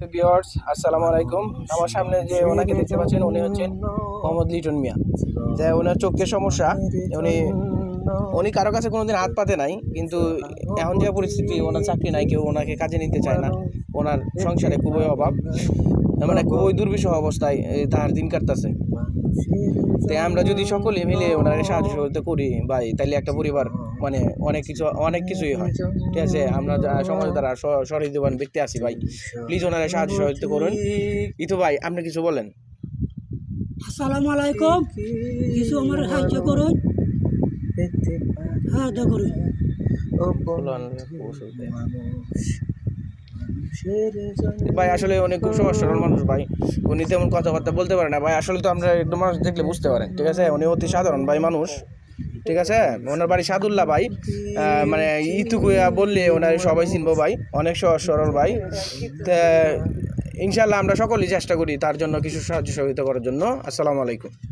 Viewers আসসালামু আলাইকুম আমার সামনে যে ওনাকে দেখতে পাচ্ছেন, উনি হচ্ছেন মোহাম্মদ লিটন মিয়া। যে ওনার চোখের সমস্যা, উনি উনি কারও কাছে কোনোদিন হাত পাতে নাই কিন্তু এখন যে পরিস্থিতি ওনার চাকরি নাই কেউ ওনাকে কাজে নিতে চায় না। ওনার সংসারে খুবই অভাব। মানে খুবই দুর্বিষহ অবস্থায় এ, তার দিন কাটতেছে। তাই আমরা যদি সকলে মিলে ওনাকে সাহায্য সহযোগিতা করি ভাই তাহলে একটা পরিবার মানে অনেক কিছু অনেক কিছুই হয়। ঠিক আছে আমরা সমাজ দ্বারা সহৃদবান ব্যক্তি আছি ভাই। প্লিজ ওনারা সাহায্য সহযোগিতা করুন। ইতু ভাই আপনি কিছু বলেন। আসসালামু আলাইকুম। কিছু আমার সাহায্য করুন। হ্যাঁ দা করুন ভাই আসলে অনেক খুব সহজ সরল মানুষ ভাই। উনি তেমন কথাবার্তা বলতে পারে না ভাই। আসলে তো আমরা একটু মানুষ দেখলে বুঝতে পারেন ঠিক আছে? উনি অতি সাধারণ ভাই মানুষ ঠিক আছে? ওনার বাড়ি সাদুল্লাহ ভাই। মানে ইতু কুয়া বললে ওনার সবাই চিনবো ভাই অনেক সহজ সরল ভাই। তা ইনশাল্লাহ আমরা সকলেই চেষ্টা করি তার জন্য কিছু সাহায্য সহযোগিতা করার জন্য। আসসালামু আলাইকুম।